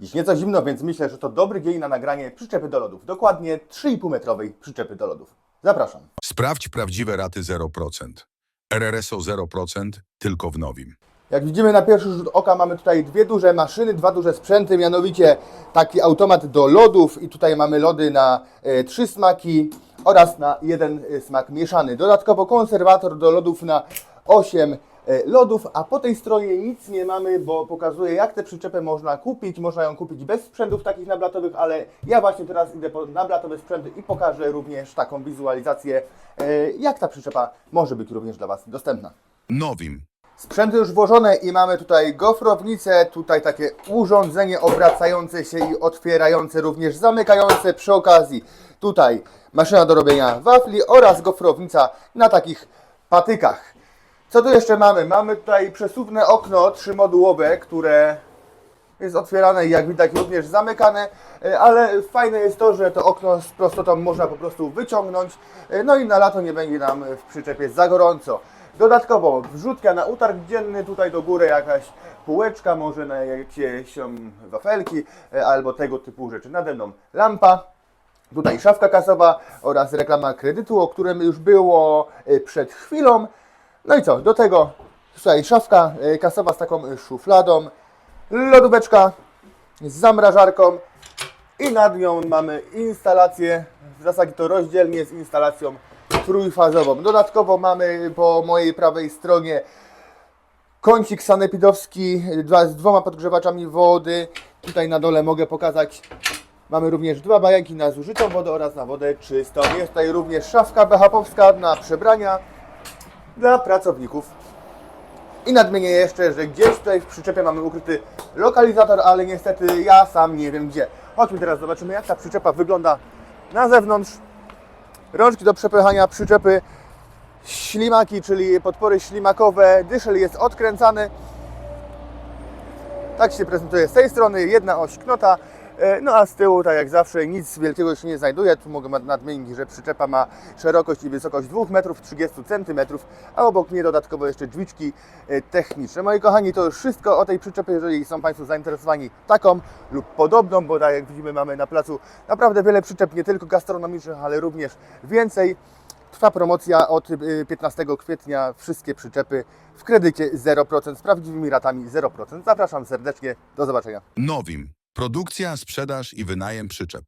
Dziś nieco zimno, więc myślę, że to dobry dzień na nagranie przyczepy do lodów. Dokładnie 3,5 metrowej przyczepy do lodów. Zapraszam. Sprawdź prawdziwe raty 0%. RRSO 0% tylko w Nowim. Jak widzimy na pierwszy rzut oka mamy tutaj dwie duże maszyny, dwa duże sprzęty, mianowicie taki automat do lodów i tutaj mamy lody na e, trzy smaki oraz na jeden e, smak mieszany. Dodatkowo konserwator do lodów na 8 e, lodów, a po tej stronie nic nie mamy, bo pokazuję jak tę przyczepę można kupić. Można ją kupić bez sprzętów takich nablatowych, ale ja właśnie teraz idę po nablatowe sprzęty i pokażę również taką wizualizację, e, jak ta przyczepa może być również dla Was dostępna. Nowim. Sprzęty już włożone i mamy tutaj gofrownicę, tutaj takie urządzenie obracające się i otwierające, również zamykające przy okazji. Tutaj maszyna do robienia wafli oraz gofrownica na takich patykach. Co tu jeszcze mamy? Mamy tutaj przesuwne okno trzymodułowe, które jest otwierane i jak widać również zamykane, e, ale fajne jest to, że to okno z prostotą można po prostu wyciągnąć, e, no i na lato nie będzie nam w przyczepie za gorąco. Dodatkowo wrzutka na utarg dzienny, tutaj do góry jakaś półeczka, może na jakieś się wafelki e, albo tego typu rzeczy. Nade mną lampa, Tutaj szafka kasowa oraz reklama kredytu, o którym już było przed chwilą. No i co? Do tego tutaj szafka e, kasowa z taką e, szufladą, lodóweczka z zamrażarką i nad nią mamy instalację, w zasadzie to rozdzielnie z instalacją trójfazową. Dodatkowo mamy po mojej prawej stronie kącik sanepidowski dwa, z dwoma podgrzewaczami wody. Tutaj na dole mogę pokazać Mamy również dwa bajanki na zużytą wodę oraz na wodę czystą. Jest tutaj również szafka BHP-owska na przebrania dla pracowników. I nadmienię jeszcze, że gdzieś tutaj w przyczepie mamy ukryty lokalizator, ale niestety ja sam nie wiem gdzie. Chodźmy teraz zobaczymy jak ta przyczepa wygląda na zewnątrz. Rączki do przepychania przyczepy, ślimaki, czyli podpory ślimakowe, dyszel jest odkręcany. Tak się prezentuje z tej strony, jedna oś knota, no a z tyłu, tak jak zawsze, nic wielkiego się nie znajduje. Tu mogę nadmienić, że przyczepa ma szerokość i wysokość 2 metrów 30 cm, a obok mnie dodatkowo jeszcze drzwiczki e, techniczne. Moi kochani, to już wszystko o tej przyczepie, jeżeli są Państwo zainteresowani taką lub podobną, bo tak jak widzimy mamy na placu naprawdę wiele przyczep, nie tylko gastronomicznych, ale również więcej. Trwa promocja od y, 15 kwietnia. Wszystkie przyczepy w kredycie 0% z prawdziwymi ratami 0%. Zapraszam serdecznie. Do zobaczenia. Nowim. Produkcja, sprzedaż i wynajem przyczep.